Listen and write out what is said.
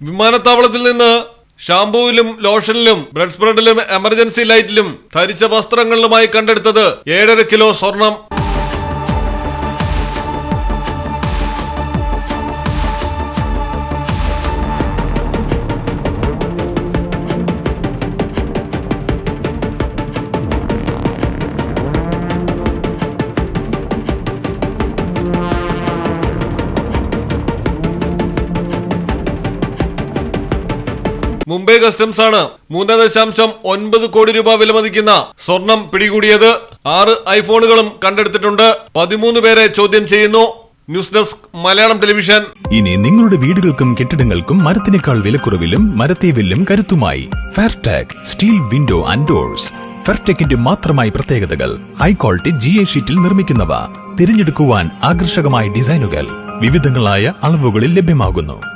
വിമാനത്താവളത്തിൽ നിന്ന് ഷാംപൂവിലും ലോഷനിലും bread സ്പ്രെഡിലും emergency ലൈറ്റിലും ധരിച്ച വസ്ത്രങ്ങളിലുമായി കണ്ടെടുത്തത് ഏഴര കിലോ സ്വർണം. മുംബൈ കസ്റ്റംസ് ആണ് മൂന്ന് ദശാംശം ഒൻപത് കോടി രൂപ വിലമതിക്കുന്ന സ്വർണം പിടികൂടിയത്. ആറ് ഐഫോണുകളും കണ്ടെടുത്തിട്ടുണ്ട്. പതിമൂന്ന് പേരെ ചോദ്യം ചെയ്യുന്നു. News desk Malayalam television. ഇനി നിങ്ങളുടെ വീടുകൾക്കും കെട്ടിടങ്ങൾക്കും മരത്തിനേക്കാൾ വിലക്കുറവിലും മരത്തെ വില്ലും കരുത്തുമായി. Fairtag steel window and doors ഫെയർടെക്കിന്റെ മാത്രമായി പ്രത്യേകതകൾ. ഹൈ ക്വാളിറ്റി ജി എ ഷീറ്റിൽ നിർമ്മിക്കുന്നവ. തിരഞ്ഞെടുക്കുവാൻ ആകർഷകമായ ഡിസൈനുകൾ. വിവിധങ്ങളായ അളവുകളിൽ ലഭ്യമാകുന്നു.